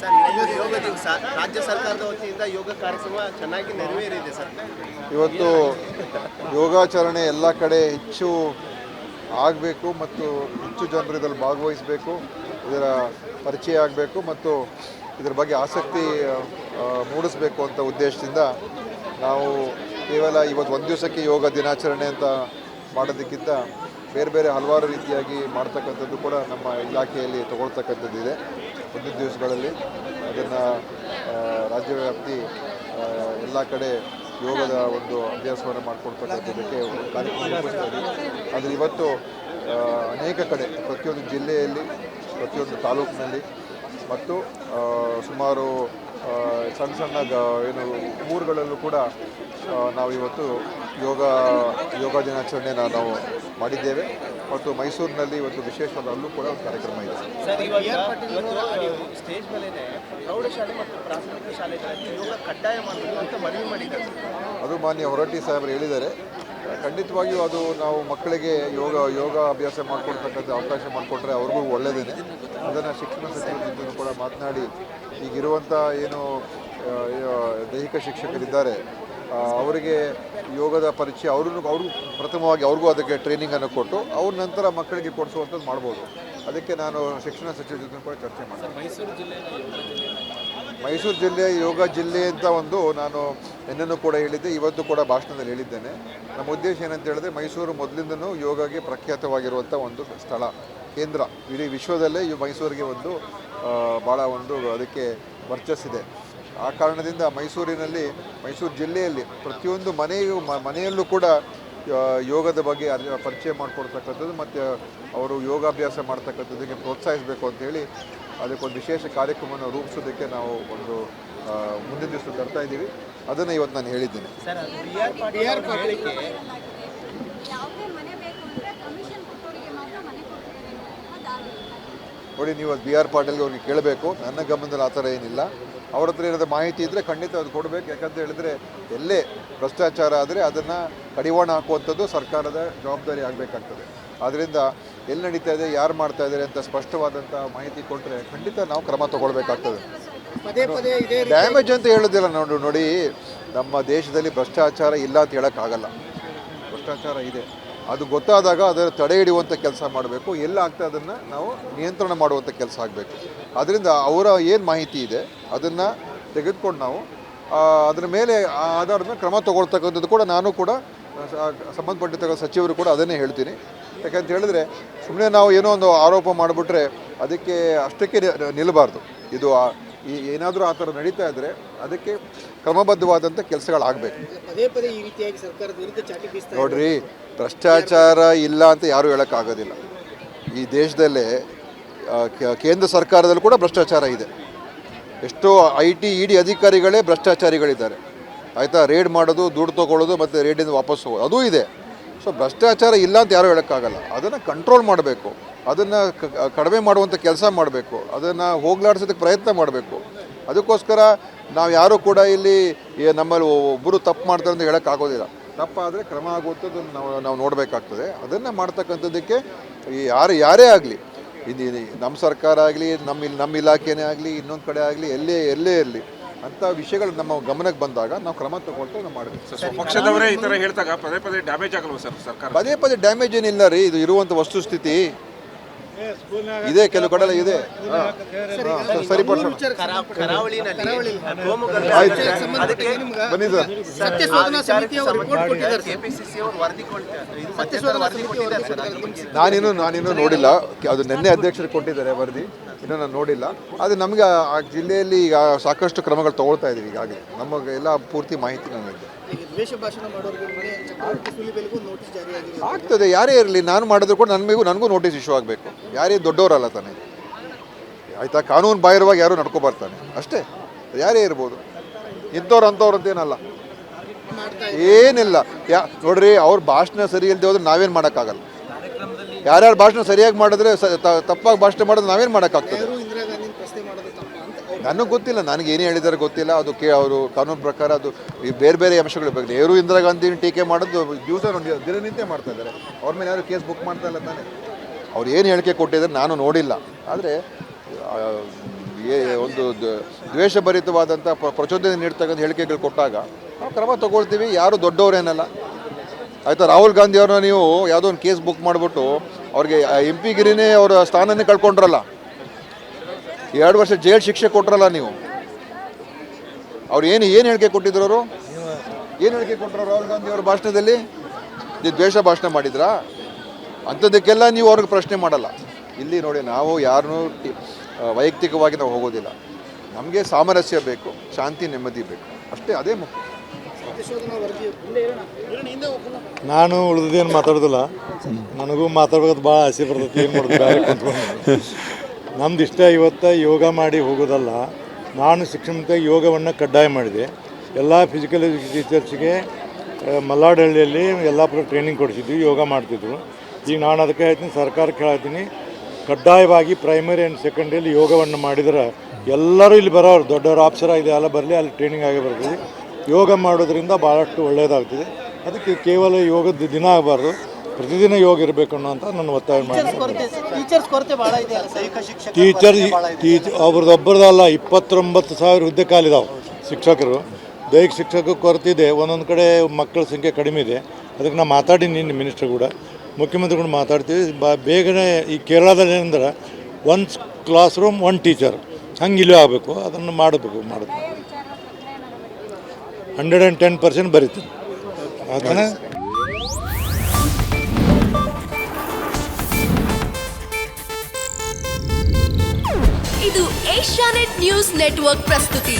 Sir ಇವತ್ತು ಯೋಗ ದಿವಸ. ರಾಜ್ಯ ಸರ್ಕಾರದ ವತಿಯಿಂದ ಯೋಗ ಕಾರ್ಯಕ್ರಮ ಚೆನ್ನಾಗಿ ನೆರವೇರಿದೆ ಸರ್. ಇವತ್ತು ಯೋಗಾಚರಣೆ ಎಲ್ಲ ಕಡೆ ಹೆಚ್ಚು ಆಗಬೇಕು ಮತ್ತು ಹೆಚ್ಚು ಜನರು ಇದರಲ್ಲಿ ಭಾಗವಹಿಸಬೇಕು. ಇದರ ಪರಿಚಯ ಆಗಬೇಕು ಮತ್ತು ಇದರ ಬಗ್ಗೆ ಆಸಕ್ತಿ ಮೂಡಿಸಬೇಕು ಅಂತ ಉದ್ದೇಶದಿಂದ ನಾವು ಕೇವಲ ಇವತ್ತು ಒಂದು ದಿವಸಕ್ಕೆ ಯೋಗ ದಿನಾಚರಣೆ ಅಂತ ಮಾಡೋದಕ್ಕಿಂತ ಬೇರೆ ಬೇರೆ ಹಲವಾರು ರೀತಿಯಾಗಿ ಮಾಡ್ತಕ್ಕಂಥದ್ದು ಕೂಡ ನಮ್ಮ ಇಲಾಖೆಯಲ್ಲಿ ತಗೊಳ್ತಕ್ಕಂಥದ್ದಿದೆ. ಮುಂದಿನ ದಿವಸಗಳಲ್ಲಿ ಅದನ್ನು ರಾಜ್ಯವ್ಯಾಪ್ತಿ ಎಲ್ಲ ಕಡೆ ಯೋಗದ ಒಂದು ಅಭ್ಯಾಸವನ್ನು ಮಾಡಿಕೊಡ್ತಕ್ಕಂಥದ್ದಕ್ಕೆ ಒಂದು ಕಾರ್ಯಕ್ರಮ ಆದರೆ ಇವತ್ತು ಅನೇಕ ಕಡೆ, ಪ್ರತಿಯೊಂದು ಜಿಲ್ಲೆಯಲ್ಲಿ, ಪ್ರತಿಯೊಂದು ತಾಲೂಕಿನಲ್ಲಿ ಮತ್ತು ಸುಮಾರು ಸಣ್ಣ ಸಣ್ಣ ಏನು ಊರುಗಳಲ್ಲೂ ಕೂಡ ನಾವು ಇವತ್ತು ಯೋಗ ಯೋಗ ದಿನಾಚರಣೆಯನ್ನು ನಾವು ಮಾಡಿದ್ದೇವೆ. ಮತ್ತು ಮೈಸೂರಿನಲ್ಲಿ ಇವತ್ತು ವಿಶೇಷವಾದ ಅಲ್ಲೂ ಕೂಡ ಒಂದು ಕಾರ್ಯಕ್ರಮ ಇದೆ. ಸ್ಟೇಜ್ ಮೇಲೆ ಪ್ರೌಢಶಾಲೆ ಮತ್ತು ಪ್ರಾಥಮಿಕ ಶಾಲೆಗಳಲ್ಲಿ ಯೋಗ ಕಡ್ಡಾಯ ಮಾಡಬೇಕು ಅಂತ ಮನವಿ ಮಾಡಿದ್ದಾರೆ. ಅದು ಮಾನ್ಯ ಹೊರಟ್ಟಿ ಸಾಹೇಬರು ಹೇಳಿದ್ದಾರೆ. ಖಂಡಿತವಾಗಿಯೂ ಅದು ನಾವು ಮಕ್ಕಳಿಗೆ ಯೋಗ ಯೋಗ ಅಭ್ಯಾಸ ಮಾಡಿಕೊಡ್ತಕ್ಕಂಥ ಅವಕಾಶ ಮಾಡಿಕೊಟ್ರೆ ಅವ್ರಿಗೂ ಒಳ್ಳೆಯದೇ ಅದನ್ನು ಶಿಕ್ಷಣ ಸಚಿವರ ಜೊತೆ ಕೂಡ ಮಾತನಾಡಿ ಈಗಿರುವಂಥ ಏನು ದೈಹಿಕ ಶಿಕ್ಷಕರಿದ್ದಾರೆ ಅವರಿಗೆ ಯೋಗದ ಪರಿಚಯ ಅವ್ರಿಗೂ ಅವ್ರಿಗೂ ಪ್ರಥಮವಾಗಿ ಅವ್ರಿಗೂ ಅದಕ್ಕೆ ಟ್ರೈನಿಂಗನ್ನು ಕೊಟ್ಟು ಅವ್ರ ನಂತರ ಮಕ್ಕಳಿಗೆ ಕೊಡಿಸುವಂಥದ್ದು ಮಾಡ್ಬೋದು. ಅದಕ್ಕೆ ನಾನು ಶಿಕ್ಷಣ ಸಚಿವರ ಜೊತೆ ಕೂಡ ಚರ್ಚೆ ಮಾಡಿದೆ ಮೈಸೂರು ಜಿಲ್ಲೆ ಯೋಗ ಜಿಲ್ಲೆ ಅಂತ ಒಂದು ನಾನು ನಿನ್ನೂ ಕೂಡ ಹೇಳಿದ್ದೆ ಇವತ್ತು ಕೂಡ ಭಾಷಣದಲ್ಲಿ ಹೇಳಿದ್ದೇನೆ. ನಮ್ಮ ಉದ್ದೇಶ ಏನಂತ ಹೇಳಿದ್ರೆ ಮೈಸೂರು ಮೊದಲಿಂದನೂ ಯೋಗಗೆ ಪ್ರಖ್ಯಾತವಾಗಿರುವಂಥ ಒಂದು ಸ್ಥಳ ಕೇಂದ್ರ. ಇಡೀ ವಿಶ್ವದಲ್ಲೇ ಈ ಮೈಸೂರಿಗೆ ಒಂದು ಭಾಳ ಒಂದು ಅದಕ್ಕೆ ವರ್ಚಸ್ಸಿದೆ. ಆ ಕಾರಣದಿಂದ ಮೈಸೂರಿನಲ್ಲಿ, ಮೈಸೂರು ಜಿಲ್ಲೆಯಲ್ಲಿ ಪ್ರತಿಯೊಂದು ಮನೆಯೂ ಮನೆಯಲ್ಲೂ ಕೂಡ ಯೋಗದ ಬಗ್ಗೆ ಪರಿಚಯ ಮಾಡಿಕೊಡ್ತಕ್ಕಂಥದ್ದು ಮತ್ತು ಅವರು ಯೋಗಾಭ್ಯಾಸ ಮಾಡ್ತಕ್ಕಂಥದ್ದಕ್ಕೆ ಪ್ರೋತ್ಸಾಹಿಸಬೇಕು ಅಂತೇಳಿ ಅದಕ್ಕೊಂದು ವಿಶೇಷ ಕಾರ್ಯಕ್ರಮವನ್ನು ರೂಪಿಸೋದಕ್ಕೆ ನಾವು ಒಂದು ಮುಂದಿನ ದಿವಸ ತರ್ತಾ ಇದ್ದೀವಿ. ಅದನ್ನು ಇವತ್ತು ನಾನು ಹೇಳಿದ್ದೀನಿ ಸರ್ ಅದು ಬಿ ಆರ್ ಪಾಟೀಲ್ ಅವ್ರ ಹೇಳಿಕೆ ಯಾವುದೇ ಮನೆ ಬೇಕು ಅಂದ್ರೆ ಕಮಿಷನ್ ಕೊಟ್ಟವರಿಗೆ ಮಾತ್ರ ಮನೆ ಕೊಡ್ತಾರೆ ಅದಾಗಲ್ಲ ನೋಡಿ ನೀವು ಅದು ಬಿ ಆರ್ ಪಾಟೀಲ್ಗೆ ಅವ್ರಿಗೆ ಕೇಳಬೇಕು. ನನ್ನ ಗಮನದಲ್ಲಿ ಆ ಥರ ಏನಿಲ್ಲ. ಅವ್ರ ಹತ್ರ ಏನಾದರೂ ಮಾಹಿತಿ ಇದ್ದರೆ ಖಂಡಿತ ಅದು ಕೊಡಬೇಕು. ಯಾಕಂತ ಹೇಳಿದ್ರೆ ಎಲ್ಲೇ ಭ್ರಷ್ಟಾಚಾರ ಆದರೆ ಅದನ್ನು ಕಡಿವಾಣ ಹಾಕುವಂಥದ್ದು ಸರ್ಕಾರದ ಜವಾಬ್ದಾರಿ ಆಗಬೇಕಾಗ್ತದೆ. ಆದ್ದರಿಂದ ಎಲ್ಲಿ ನಡೀತಾ ಇದೆ ಯಾರು ಮಾಡ್ತಾ ಇದ್ದಾರೆ ಅಂತ ಸ್ಪಷ್ಟವಾದಂಥ ಮಾಹಿತಿ ಕೊಟ್ಟರೆ ಖಂಡಿತ ನಾವು ಕ್ರಮ ತಗೊಳ್ಬೇಕಾಗ್ತದೆ. ಡ್ಯಾಮೇಜ್ ಅಂತ ಹೇಳೋದಿಲ್ಲ ನೋಡು ನೋಡಿ ನಮ್ಮ ದೇಶದಲ್ಲಿ ಭ್ರಷ್ಟಾಚಾರ ಇಲ್ಲ ಅಂತ ಹೇಳೋಕ್ಕಾಗಲ್ಲ. ಭ್ರಷ್ಟಾಚಾರ ಇದೆ. ಅದು ಗೊತ್ತಾದಾಗ ಅದರ ತಡೆ ಹಿಡಿಯುವಂಥ ಕೆಲಸ ಮಾಡಬೇಕು. ಎಲ್ಲ ಆಗ್ತಾ ಅದನ್ನು ನಾವು ನಿಯಂತ್ರಣ ಮಾಡುವಂಥ ಕೆಲಸ ಆಗಬೇಕು. ಅದರಿಂದ ಅವರ ಏನು ಮಾಹಿತಿ ಇದೆ, ಅದನ್ನು ತೆಗೆದುಕೊಂಡು ನಾವು ಅದರ ಮೇಲೆ ಆಧಾರದ ಮೇಲೆ ಕ್ರಮ ತಗೊಳ್ತಕ್ಕಂಥದ್ದು ಕೂಡ ನಾನು ಕೂಡ ಸಂಬಂಧಪಟ್ಟಿರ್ತಕ್ಕಂಥ ಸಚಿವರು ಕೂಡ ಅದನ್ನೇ ಹೇಳ್ತೀನಿ. ಯಾಕಂತ ಹೇಳಿದ್ರೆ ಸುಮ್ಮನೆ ನಾವು ಏನೋ ಒಂದು ಆರೋಪ ಮಾಡಿಬಿಟ್ರೆ ಅದಕ್ಕೆ ಅಷ್ಟಕ್ಕೆ ನಿಲ್ಲಬಾರ್ದು. ಇದು ಈ ಏನಾದರೂ ಆ ಥರ ನಡೀತಾ ಇದ್ದರೆ ಅದಕ್ಕೆ ಕ್ರಮಬದ್ಧವಾದಂಥ ಕೆಲಸಗಳಾಗಬೇಕು. ಪದೇ ಪದೇ ಈ ರೀತಿಯಾಗಿ ಸರ್ಕಾರದ ವಿರುದ್ಧ ಚಾಟಿ ಬೀಸ್ತಾ. ನೋಡ್ರಿ ಭ್ರಷ್ಟಾಚಾರ ಇಲ್ಲ ಅಂತ ಯಾರೂ ಹೇಳೋಕ್ಕಾಗೋದಿಲ್ಲ. ಈ ದೇಶದಲ್ಲೇ ಕೇಂದ್ರ ಸರ್ಕಾರದಲ್ಲೂ ಕೂಡ ಭ್ರಷ್ಟಾಚಾರ ಇದೆ. ಎಷ್ಟೋ ಐ ಟಿ ಇ ಡಿ ಅಧಿಕಾರಿಗಳೇ ಭ್ರಷ್ಟಾಚಾರಿಗಳಿದ್ದಾರೆ. ಆಯಿತಾ ರೇಡ್ ಮಾಡೋದು ದುಡ್ಡು ತೊಗೊಳ್ಳೋದು ಮತ್ತು ರೇಡಿಂದ ವಾಪಸ್ ಹೋಗೋದು ಅದೂ ಇದೆ. ಸೊ ಭ್ರಷ್ಟಾಚಾರ ಇಲ್ಲ ಅಂತ ಯಾರೂ ಹೇಳೋಕ್ಕಾಗಲ್ಲ. ಅದನ್ನು ಕಂಟ್ರೋಲ್ ಮಾಡಬೇಕು. ಅದನ್ನು ಕಡಿಮೆ ಮಾಡುವಂಥ ಕೆಲಸ ಮಾಡಬೇಕು. ಅದನ್ನು ಹೋಗ್ಲಾಡಿಸೋದಕ್ಕೆ ಪ್ರಯತ್ನ ಮಾಡಬೇಕು. ಅದಕ್ಕೋಸ್ಕರ ನಾವು ಯಾರೂ ಕೂಡ ಇಲ್ಲಿ ನಮ್ಮಲ್ಲಿ ಒಬ್ಬರು ತಪ್ಪು ಮಾಡ್ತಾರೆ ಅಂತ ಹೇಳೋಕ್ಕಾಗೋದಿಲ್ಲ ತಪ್ಪಾದರೆ ಕ್ರಮ ಆಗುವಂಥದ್ದು ನಾವು ನಾವು ನೋಡಬೇಕಾಗ್ತದೆ. ಅದನ್ನು ಮಾಡ್ತಕ್ಕಂಥದ್ದಕ್ಕೆ ಯಾರು, ಯಾರೇ ಆಗಲಿ ಇದು ಇದು ನಮ್ಮ ಸರ್ಕಾರ ಆಗಲಿ ನಮ್ಮ ಇಲ್ಲಿ ನಮ್ಮ ಇಲಾಖೆನೇ ಆಗಲಿ, ಇನ್ನೊಂದು ಕಡೆ ಆಗಲಿ, ಎಲ್ಲೇ ಎಲ್ಲೇ ಇರಲಿ ಅಂಥ ವಿಷಯಗಳು ನಮ್ಮ ಗಮನಕ್ಕೆ ಬಂದಾಗ ನಾವು ಕ್ರಮ ತಗೊಳ್ತಾ ನಾವು ಸರ್ ಪಕ್ಷದವರೇ ಈ ಥರ ಹೇಳ್ತಾಗ ಪದೇ ಪದೇ ಡ್ಯಾಮೇಜ್ ಆಗಲ್ವ ಸರ್ ಸರ್ಕಾರ? ಪದೇ ಪದೇ ಡ್ಯಾಮೇಜ್ ಏನಿಲ್ಲ ರೀ ಇದು ಇರುವಂಥ ವಸ್ತುಸ್ಥಿತಿ. ಇದೆ ಕೆಲವು ಕಡೆ ಇದೆ. ಸರಿಪಡಿಸೋಣ ಬನ್ನಿ ಸರ್ ನಾನಿನ್ನು ನಾನಿನ್ನೂ ನೋಡಿಲ್ಲ. ಅದು ನಿನ್ನೆ ಅಧ್ಯಕ್ಷರು ಕೊಟ್ಟಿದ್ದಾರೆ ವರದಿ. ಇನ್ನೂ ನಾನು ನೋಡಿಲ್ಲ. ಆದರೆ ನಮಗೆ ಆ ಜಿಲ್ಲೆಯಲ್ಲಿ ಈಗ ಸಾಕಷ್ಟು ಕ್ರಮಗಳು ತಗೊಳ್ತಾ ಇದ್ದೀವಿ ಈಗಾಗಲೇ. ನಮಗೆ ಎಲ್ಲ ಪೂರ್ತಿ ಮಾಹಿತಿ ನನಗೆ ಆಗ್ತದೆ ಯಾರೇ ಇರಲಿ ನಾನು ಮಾಡಿದ್ರು ಕೂಡ ನನಗೂ ನನಗೂ ನೋಟಿಸ್ ಇಶ್ಯೂ ಆಗಬೇಕು. ಯಾರೇ ದೊಡ್ಡವರಲ್ಲ ತಾನೆ. ಆಯಿತಾ ಕಾನೂನು ಬಾಹಿರವಾಗಿ ಯಾರೂ ನಡ್ಕೊಬರ್ತಾನೆ ಅಷ್ಟೇ ಯಾರೇ ಇರ್ಬೋದು. ಇಂಥವ್ರು ಅಂಥವ್ರು ಅಂತೇನಲ್ಲ ಏನಿಲ್ಲ. ಯಾ ನೋಡ್ರಿ ಅವ್ರ ಭಾಷಣ ಸರಿ ಇಲ್ಲದೆ ಹೋದ್ರೆ ನಾವೇನು ಮಾಡೋಕ್ಕಾಗಲ್ಲ. ಯಾರ್ಯಾರು ಭಾಷಣ ಸರಿಯಾಗಿ ಮಾಡಿದ್ರೆ ತಪ್ಪಾಗಿ ಭಾಷಣ ಮಾಡಿದ್ರೆ ನಾವೇನು ಮಾಡೋಕ್ಕಾಗ್ತದೆ? ನನಗೆ ಗೊತ್ತಿಲ್ಲ ನನಗೆ ಏನು ಹೇಳಿದ್ದಾರೆ ಗೊತ್ತಿಲ್ಲ. ಅದು ಕೇ ಅವರು ಕಾನೂನು ಪ್ರಕಾರ ಅದು ಈ ಬೇರೆ ಬೇರೆ ಅಂಶಗಳು ಬಗ್ಗೆ. ನೆಹರು ಇಂದಿರಾ ಗಾಂಧಿ ಟೀಕೆ ಮಾಡೋದು ದಿವಸ ದಿನನಿತ್ಯ ಮಾಡ್ತಾ ಇದ್ದಾರೆ. ಅವ್ರ ಮೇಲೆ ಯಾರು ಕೇಸ್ ಬುಕ್ ಮಾಡ್ತಾ ಇಲ್ಲ ತಾನೆ? ಅವ್ರು ಏನು ಹೇಳಿಕೆ ಕೊಟ್ಟಿದ್ದಾರೆ ನಾನು ನೋಡಿಲ್ಲ. ಆದರೆ ಏ- ಒಂದು ದ್ವೇಷಭರಿತವಾದಂಥ ಪ್ರಚೋದನೆ ನೀಡ್ತಕ್ಕಂಥ ಹೇಳಿಕೆಗಳು ಕೊಟ್ಟಾಗ ನಾವು ಕ್ರಮ ತಗೊಳ್ತೀವಿ. ಯಾರು ದೊಡ್ಡವರೇನಲ್ಲ. ಆಯಿತಾ, ರಾಹುಲ್ ಗಾಂಧಿ ಅವ್ರನ್ನ ನೀವು ಯಾವುದೋ ಒಂದು ಕೇಸ್ ಬುಕ್ ಮಾಡಿಬಿಟ್ಟು ಅವ್ರಿಗೆ ಎಂ ಪಿ ಗಿರಿನೇ ಅವರ ಸ್ಥಾನನೇ ಕಳ್ಕೊಂಡ್ರಲ್ಲ. ಎರಡು ವರ್ಷ ಜೈಲ್ ಶಿಕ್ಷೆ ಕೊಟ್ರಲ್ಲ ನೀವು. ಅವ್ರು ಏನು ಏನು ಹೇಳಿಕೆ ಕೊಟ್ಟಿದ್ರು ಅವರು? ಏನು ಹೇಳಿಕೆ ಕೊಟ್ಟರು ರಾಹುಲ್ ಗಾಂಧಿ ಅವ್ರ ಭಾಷಣದಲ್ಲಿ? ನೀವು ದ್ವೇಷ ಭಾಷಣ ಮಾಡಿದ್ರಾ? ಅಂಥದ್ದಕ್ಕೆಲ್ಲ ನೀವು ಅವ್ರಿಗೆ ಪ್ರಶ್ನೆ ಮಾಡಲ್ಲ. ಇಲ್ಲಿ ನೋಡಿ, ನಾವು ಯಾರನ್ನೂ ವೈಯಕ್ತಿಕವಾಗಿ ನಾವು ಹೋಗೋದಿಲ್ಲ. ನಮಗೆ ಸಾಮರಸ್ಯ ಬೇಕು, ಶಾಂತಿ ನೆಮ್ಮದಿ ಬೇಕು. ಅಷ್ಟೇ, ಅದೇ ಮುಖ್ಯ. ನಾನು ಉಳಿದೇನು ಮಾತಾಡೋದಿಲ್ಲ. ನನಗೂ ಮಾತಾಡೋದು ಭಾಳ ಆಸೆ ಬರ್ತೈತಿ, ಏನು ಕುಂತ್ಕೊಂಡು. ನಮ್ದು ಇಷ್ಟ ಇವತ್ತು ಯೋಗ ಮಾಡಿ ಹೋಗೋದಲ್ಲ. ನಾನು ಶಿಕ್ಷಣ ಯೋಗವನ್ನು ಕಡ್ಡಾಯ ಮಾಡಿದೆ. ಎಲ್ಲ ಫಿಸಿಕಲ್ ಟೀಚರ್ಸ್ಗೆ ಮಲ್ಲಾಡಹಳ್ಳಿಯಲ್ಲಿ ಪರ ಟ್ರೈನಿಂಗ್ ಕೊಡಿಸಿದ್ವಿ, ಯೋಗ ಮಾಡ್ತಿದ್ರು. ಈಗ ನಾನು ಅದಕ್ಕೆ ಹೇಳ್ತೀನಿ ಸರ್ಕಾರಕ್ಕೆ ಹೇಳ್ತೀನಿ ಕಡ್ಡಾಯವಾಗಿ ಪ್ರೈಮರಿ ಆ್ಯಂಡ್ ಸೆಕೆಂಡ್ರಿಯಲ್ಲಿ ಯೋಗವನ್ನು ಮಾಡಿದ್ರೆ ಎಲ್ಲರೂ ಇಲ್ಲಿ ಬರೋರು, ದೊಡ್ಡವರು ಆಫೀಸರ್ ಇದೆ ಎಲ್ಲ ಬರಲಿ, ಅಲ್ಲಿ ಟ್ರೈನಿಂಗ್ ಆಗಿ ಬರ್ತದೆ. ಯೋಗ ಮಾಡೋದ್ರಿಂದ ಭಾಳಷ್ಟು ಒಳ್ಳೆಯದಾಗ್ತದೆ ಅದಕ್ಕೆ ಕೇವಲ ಯೋಗದ ದಿನ ಆಗಬಾರ್ದು. ಪ್ರತಿದಿನ ಯೋಗ ಇರಬೇಕು ಅನ್ನೋಂಥ ನನ್ನ ಒತ್ತಾಯ ಮಾಡಿ ಟೀಚರ್ ಟೀಚ್ ಅವ್ರದ್ದೊಬ್ಬರದಲ್ಲ ಇಪ್ಪತ್ತೊಂಬತ್ತು ಸಾವಿರ ಹುದ್ದೆ ಕಾಲಿದಾವೆ ಶಿಕ್ಷಕರು. ದೈಹಿಕ ಶಿಕ್ಷಕ ಕೊರತೆ ಇದೆ. ಒಂದೊಂದು ಕಡೆ ಮಕ್ಕಳ ಸಂಖ್ಯೆ ಕಡಿಮೆ ಇದೆ. ಅದಕ್ಕೆ ನಾನು ಮಾತಾಡಿ ನಿನ್ನ ಮಿನಿಸ್ಟರ್ ಕೂಡ. ಮುಖ್ಯಮಂತ್ರಿ ಕೂಡ ಮಾತಾಡ್ತೀವಿ. ಬಾ ಬೇಗನೆ ಈ ಕೇರಳದಲ್ಲಿ ಏನಂದ್ರೆ ಒಂದು ಕ್ಲಾಸ್ ರೂಮ್ ಒನ್ ಟೀಚರ್ ಹಂಗೆ ಇಲ್ಲೇ ಆಗಬೇಕು. ಅದನ್ನು ಮಾಡಬೇಕು ಮಾಡಬೇಕು. ಹಂಡ್ರೆಡ್ ಆ್ಯಂಡ್ ಟೆನ್ ಪರ್ಸೆಂಟ್ ಬರೀತೀನಿ ಆತನ? ಇದು ಏಷ್ಯಾನೆಟ್ ನ್ಯೂಸ್ ನೆಟ್ವರ್ಕ್ ಪ್ರಸ್ತುತಿ.